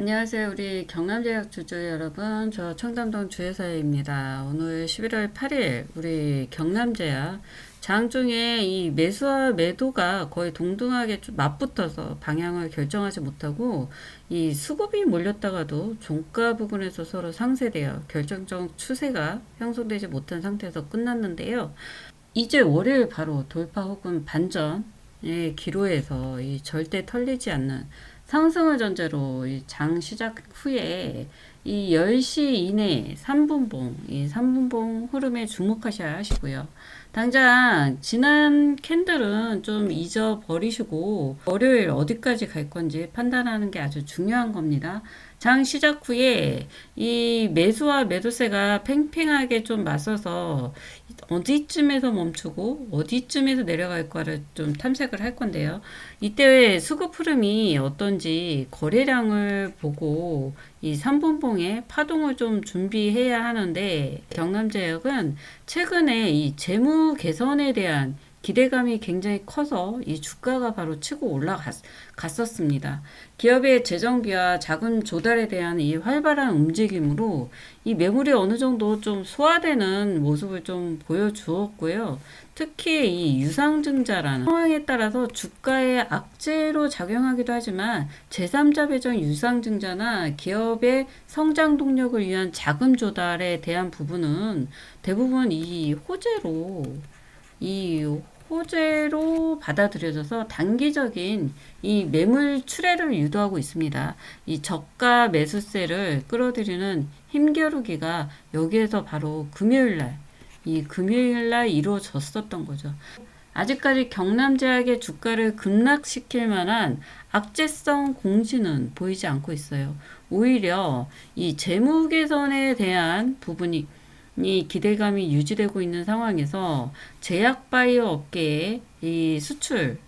안녕하세요. 우리 경남제약 주주 여러분. 저 청담동 주회사입니다. 오늘 11월 8일 우리 경남제약 장중에 이 매수와 매도가 거의 동등하게 좀 맞붙어서 방향을 결정하지 못하고 이 수급이 몰렸다가도 종가 부분에서 서로 상쇄되어 결정적 추세가 형성되지 못한 상태에서 끝났는데요. 이제 월요일 바로 돌파 혹은 반전의 기로에서 이 절대 털리지 않는 상승을 전제로 이장 시작 후에 이 10시 이내 3분봉, 이 3분봉 흐름에 주목하셔야 하시고요. 당장 지난 캔들은 좀 잊어버리시고 월요일 어디까지 갈 건지 판단하는 게 아주 중요한 겁니다. 장 시작 후에 이 매수와 매도세가 팽팽하게 좀 맞서서 어디쯤에서 멈추고 어디쯤에서 내려갈까를 좀 탐색을 할 건데요. 이때 수급 흐름이 어떤지 거래량을 보고 이 3분봉의 파동을 좀 준비해야 하는데 경남 제약은 최근에 이 재무 개선에 대한 기대감이 굉장히 커서 이 주가가 바로 치고 올라갔었습니다. 기업의 재정비와 자금 조달에 대한 이 활발한 움직임으로 이 매물이 어느 정도 좀 소화되는 모습을 좀 보여주었고요. 특히 이 유상증자라는 상황에 따라서 주가에 악재로 작용하기도 하지만 제3자 배정 유상증자나 기업의 성장 동력을 위한 자금 조달에 대한 부분은 대부분 이 호재로 이 호재로 받아들여져서 단기적인 이 매물 출회를 유도하고 있습니다. 이 저가 매수세를 끌어들이는 힘겨루기가 여기에서 바로 금요일 날, 이 금요일 날 이루어졌었던 거죠. 아직까지 경남제약의 주가를 급락시킬 만한 악재성 공시는 보이지 않고 있어요. 오히려 이 재무 개선에 대한 부분이 이 기대감이 유지되고 있는 상황에서 제약 바이오 업계의 이 수출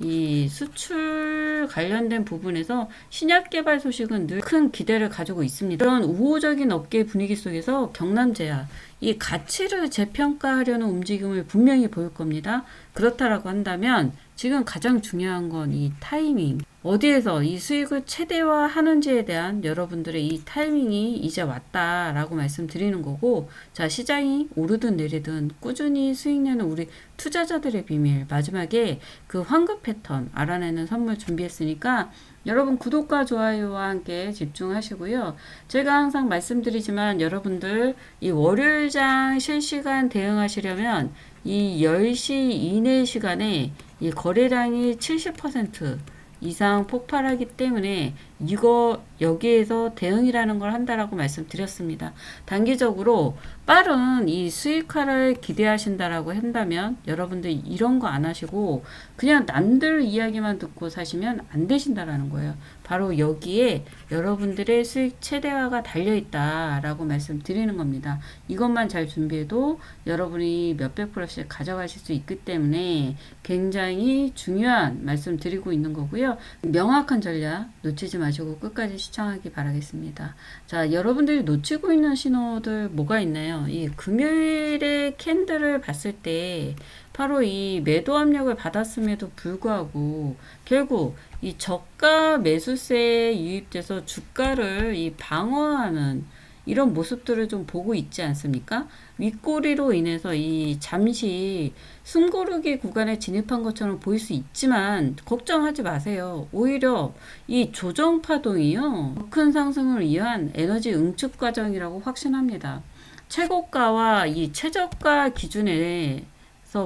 이 수출 관련된 부분에서 신약 개발 소식은 늘 큰 기대를 가지고 있습니다. 그런 우호적인 업계 분위기 속에서 경남제약 이 가치를 재평가하려는 움직임을 분명히 보일 겁니다. 그렇다라고 한다면 지금 가장 중요한 건 이 타이밍. 어디에서 이 수익을 최대화하는지에 대한 여러분들의 이 타이밍이 이제 왔다라고 말씀드리는 거고, 자, 시장이 오르든 내리든 꾸준히 수익 내는 우리 투자자들의 비밀, 마지막에 그 환급 패턴 알아내는 선물 준비했으니까 여러분 구독과 좋아요와 함께 집중하시고요. 제가 항상 말씀드리지만 여러분들 이 월요일장 실시간 대응하시려면 이 10시 이내 시간에 이 거래량이 70% 이상 폭발하기 때문에 이거 여기에서 대응이라는 걸 한다라고 말씀드렸습니다. 단기적으로 빠른 이 수익화를 기대하신다라고 한다면 여러분들 이런 거 안 하시고 그냥 남들 이야기만 듣고 사시면 안 되신다라는 거예요. 바로 여기에 여러분들의 수익 최대화가 달려 있다라고 말씀드리는 겁니다. 이것만 잘 준비해도 여러분이 몇백 프로씩 가져가실 수 있기 때문에 굉장히 중요한 말씀 드리고 있는 거고요. 명확한 전략 놓치지 마시고 끝까지 시청하기 바라겠습니다. 자, 여러분들이 놓치고 있는 신호들 뭐가 있나요? 이 금요일에 캔들을 봤을 때 바로 이 매도 압력을 받았음에도 불구하고 결국 이 저가 매수세에 유입돼서 주가를 이 방어하는 이런 모습들을 좀 보고 있지 않습니까? 윗꼬리로 인해서 이 잠시 숨고르기 구간에 진입한 것처럼 보일 수 있지만 걱정하지 마세요. 오히려 이 조정 파동이요. 큰 상승을 위한 에너지 응축 과정이라고 확신합니다. 최고가와 이 최저가 기준에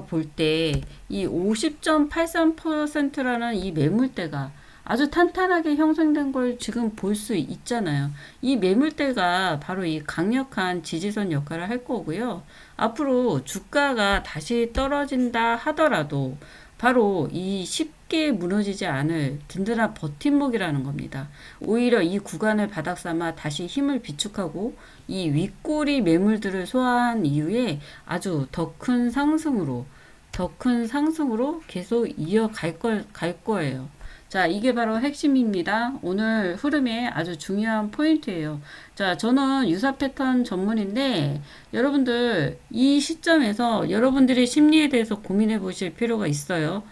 볼때 이 50.83%라는 이 매물대가 아주 탄탄하게 형성된 걸 지금 볼 수 있잖아요. 이 매물대가 바로 이 강력한 지지선 역할을 할 거고요. 앞으로 주가가 다시 떨어진다 하더라도 바로 이 쉽게 무너지지 않을 든든한 버팀목이라는 겁니다. 오히려 이 구간을 바닥 삼아 다시 힘을 비축하고 이 윗꼬리 매물들을 소화한 이후에 아주 더 큰 상승으로 더 큰 상승으로 계속 이어갈 걸, 갈 거예요. 자, 이게 바로 핵심입니다. 오늘 흐름의 아주 중요한 포인트예요. 자, 저는 유사 패턴 전문인데 여러분들 이 시점에서 여러분들의 심리에 대해서 고민해 보실 필요가 있어요.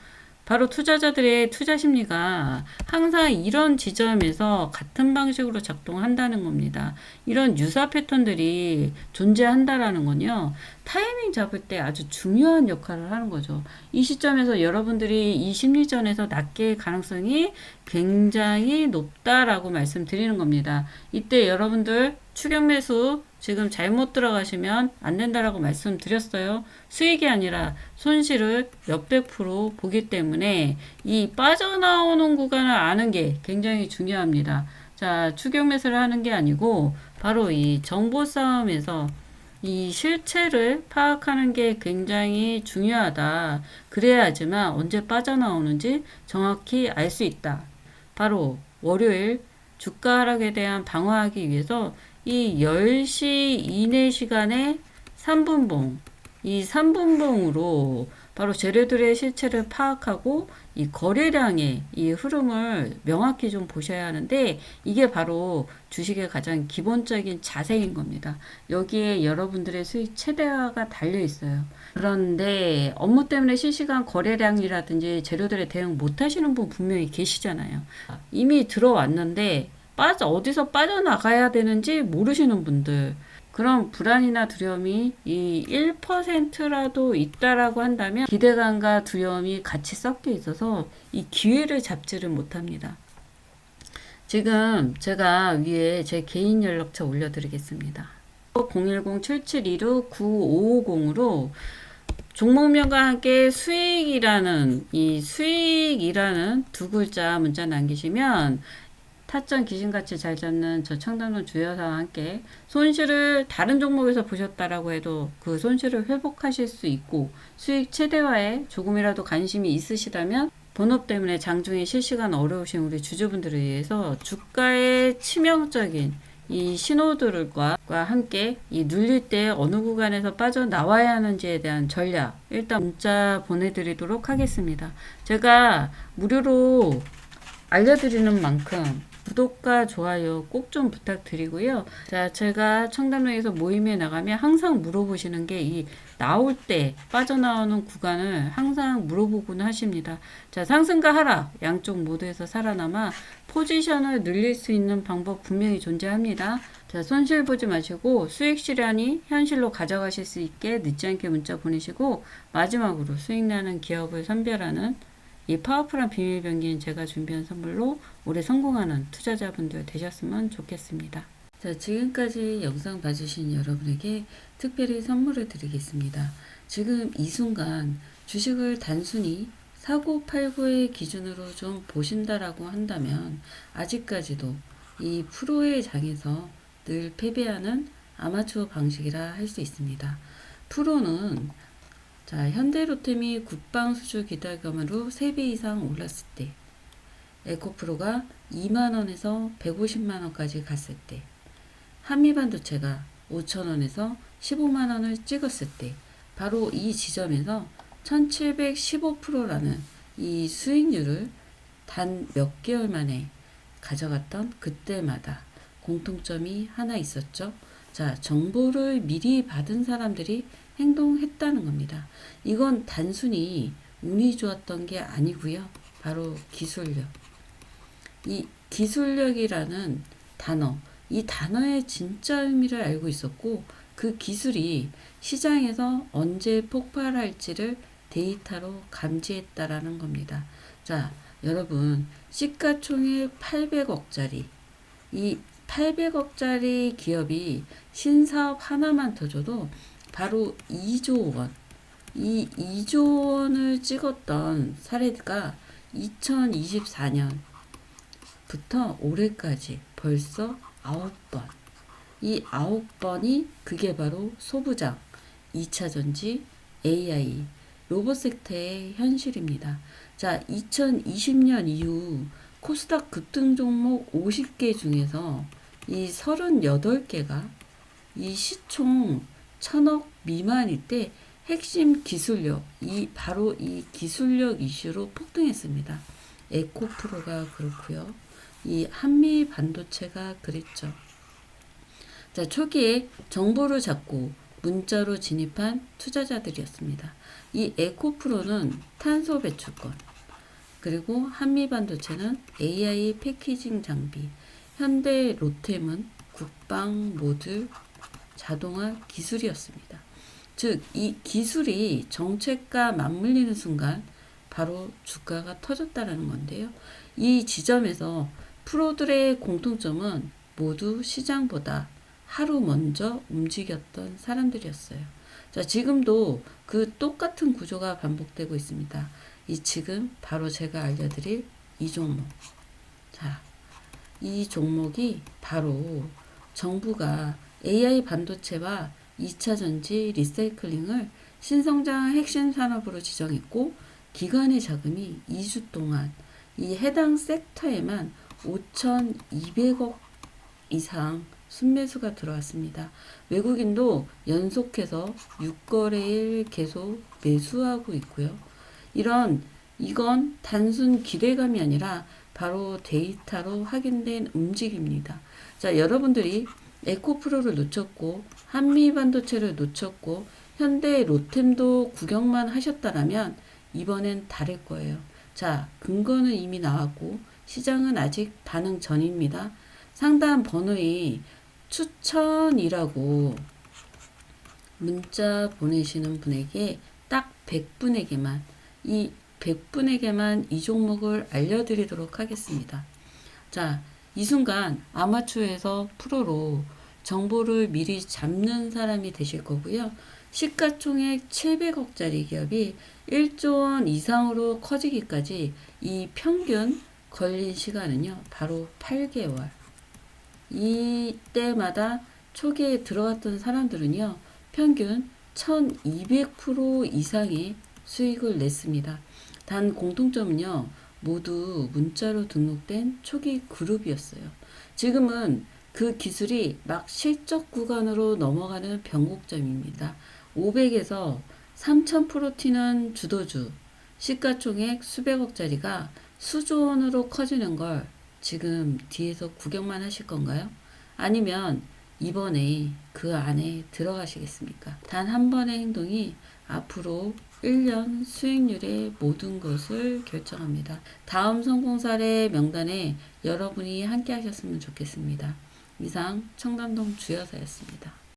바로 투자자들의 투자 심리가 항상 이런 지점에서 같은 방식으로 작동한다는 겁니다. 이런 유사 패턴들이 존재한다라는 건요. 타이밍 잡을 때 아주 중요한 역할을 하는 거죠. 이 시점에서 여러분들이 이 심리전에서 낚일 가능성이 굉장히 높다라고 말씀드리는 겁니다. 이때 여러분들 추격 매수 지금 잘못 들어가시면 안 된다라고 말씀드렸어요. 수익이 아니라 손실을 몇백 프로 보기 때문에 이 빠져나오는 구간을 아는 게 굉장히 중요합니다. 자, 추격 매수를 하는 게 아니고 바로 이 정보 싸움에서 이 실체를 파악하는 게 굉장히 중요하다. 그래야지만 언제 빠져나오는지 정확히 알 수 있다. 바로 월요일 주가 하락에 대한 방어하기 위해서 이 10시 이내 시간에 3분봉, 이 3분봉으로 바로 재료들의 실체를 파악하고 이 거래량의 이 흐름을 명확히 좀 보셔야 하는데 이게 바로 주식의 가장 기본적인 자세인 겁니다. 여기에 여러분들의 수익 최대화가 달려 있어요. 그런데 업무 때문에 실시간 거래량이라든지 재료들에 대응 못 하시는 분 분명히 계시잖아요. 이미 들어왔는데 빠져 어디서 빠져나가야 되는지 모르시는 분들 그런 불안이나 두려움이 이 1%라도 있다라고 한다면 기대감과 두려움이 같이 섞여 있어서 이 기회를 잡지를 못합니다. 지금 제가 위에 제 개인 연락처 올려드리겠습니다. 010-7726-9550으로 종목명과 함께 수익이라는 이 수익이라는 두 글자 문자 남기시면 타점 귀신같이 잘 잡는 저 청담동 주여사와 함께 손실을 다른 종목에서 보셨다라고 해도 그 손실을 회복하실 수 있고 수익 최대화에 조금이라도 관심이 있으시다면 본업 때문에 장중에 실시간 어려우신 우리 주주분들을 위해서 주가의 치명적인 이 신호들과 함께 이 눌릴 때 어느 구간에서 빠져나와야 하는지에 대한 전략 일단 문자 보내드리도록 하겠습니다. 제가 무료로 알려드리는 만큼 구독과 좋아요 꼭 좀 부탁드리고요. 자, 제가 청담동에서 모임에 나가면 항상 물어보시는 게 이 나올 때 빠져나오는 구간을 항상 물어보곤 하십니다. 자, 상승과 하락 양쪽 모두에서 살아남아 포지션을 늘릴 수 있는 방법 분명히 존재합니다. 자, 손실 보지 마시고 수익 실현이 현실로 가져가실 수 있게 늦지 않게 문자 보내시고 마지막으로 수익 나는 기업을 선별하는 이 파워풀한 비밀 병기는 제가 준비한 선물로 올해 성공하는 투자자분들 되셨으면 좋겠습니다. 자, 지금까지 영상 봐주신 여러분에게 특별히 선물을 드리겠습니다. 지금 이 순간 주식을 단순히 사고 팔고의 기준으로 좀 보신다라고 한다면 아직까지도 이 프로의 장에서 늘 패배하는 아마추어 방식이라 할 수 있습니다. 프로는 자, 현대로템이 국방 수주 기대감으로 3배 이상 올랐을 때, 에코프로가 2만원에서 150만원까지 갔을 때, 한미반도체가 5천원에서 15만원을 찍었을 때, 바로 이 지점에서 1715%라는 이 수익률을 단 몇 개월 만에 가져갔던 그때마다 공통점이 하나 있었죠. 자, 정보를 미리 받은 사람들이 행동했다는 겁니다. 이건 단순히 운이 좋았던 게 아니고요. 바로 기술력. 이 기술력이라는 단어, 이 단어의 진짜 의미를 알고 있었고 그 기술이 시장에서 언제 폭발할지를 데이터로 감지했다라는 겁니다. 자, 여러분, 시가총액 800억짜리 이 800억짜리 기업이 신사업 하나만 터져도 바로 2조 원. 이 2조 원을 찍었던 사례가 2024년부터 올해까지 벌써 9번. 이 9번이 그게 바로 소부장, 2차 전지, AI, 로봇 섹터의 현실입니다. 자, 2020년 이후 코스닥 급등 종목 50개 중에서 이 38개가 이 시총 천억 미만일 때 핵심 기술력, 이 바로 이 기술력 이슈로 폭등했습니다. 에코프로가 그렇고요. 이 한미 반도체가 그랬죠. 자, 초기에 정보를 잡고 문자로 진입한 투자자들이었습니다. 이 에코프로는 탄소 배출권, 그리고 한미 반도체는 AI 패키징 장비, 현대 로템은 국방 모듈 자동화 기술이었습니다. 즉, 이 기술이 정책과 맞물리는 순간 바로 주가가 터졌다라는 건데요. 이 지점에서 프로들의 공통점은 모두 시장보다 하루 먼저 움직였던 사람들이었어요. 자, 지금도 그 똑같은 구조가 반복되고 있습니다. 이 지금 바로 제가 알려드릴 이 종목. 자, 이 종목이 바로 정부가 AI 반도체와 2차 전지 리사이클링을 신성장 핵심 산업으로 지정했고 기관의 자금이 2주 동안 이 해당 섹터에만 5,200억 이상 순매수가 들어왔습니다. 외국인도 연속해서 6거래일 계속 매수하고 있고요. 이런 이건 단순 기대감이 아니라 바로 데이터로 확인된 움직임입니다. 자, 여러분들이 에코프로를 놓쳤고 한미 반도체를 놓쳤고 현대 로템도 구경만 하셨다라면 이번엔 다를 거예요. 자, 근거는 이미 나왔고 시장은 아직 반응 전입니다. 상단 번호에 추천이라고 문자 보내시는 분에게 딱 100분에게만 이 100분에게만 이 종목을 알려드리도록 하겠습니다. 자, 이 순간 아마추어에서 프로로 정보를 미리 잡는 사람이 되실 거고요. 시가총액 700억짜리 기업이 1조 원 이상으로 커지기까지 이 평균 걸린 시간은요, 바로 8개월. 이때마다 초기에 들어갔던 사람들은요, 평균 1200% 이상의 수익을 냈습니다. 단 공통점은요, 모두 문자로 등록된 초기 그룹이었어요. 지금은 그 기술이 막 실적 구간으로 넘어가는 변곡점입니다. 500에서 3000% 튀는 주도주, 시가총액 수백억짜리가 수조 원으로 커지는 걸 지금 뒤에서 구경만 하실 건가요? 아니면 이번에 그 안에 들어가시겠습니까? 단 한 번의 행동이 앞으로 1년 수익률의 모든 것을 결정합니다. 다음 성공 사례 명단에 여러분이 함께 하셨으면 좋겠습니다. 이상 청담동 주여사였습니다.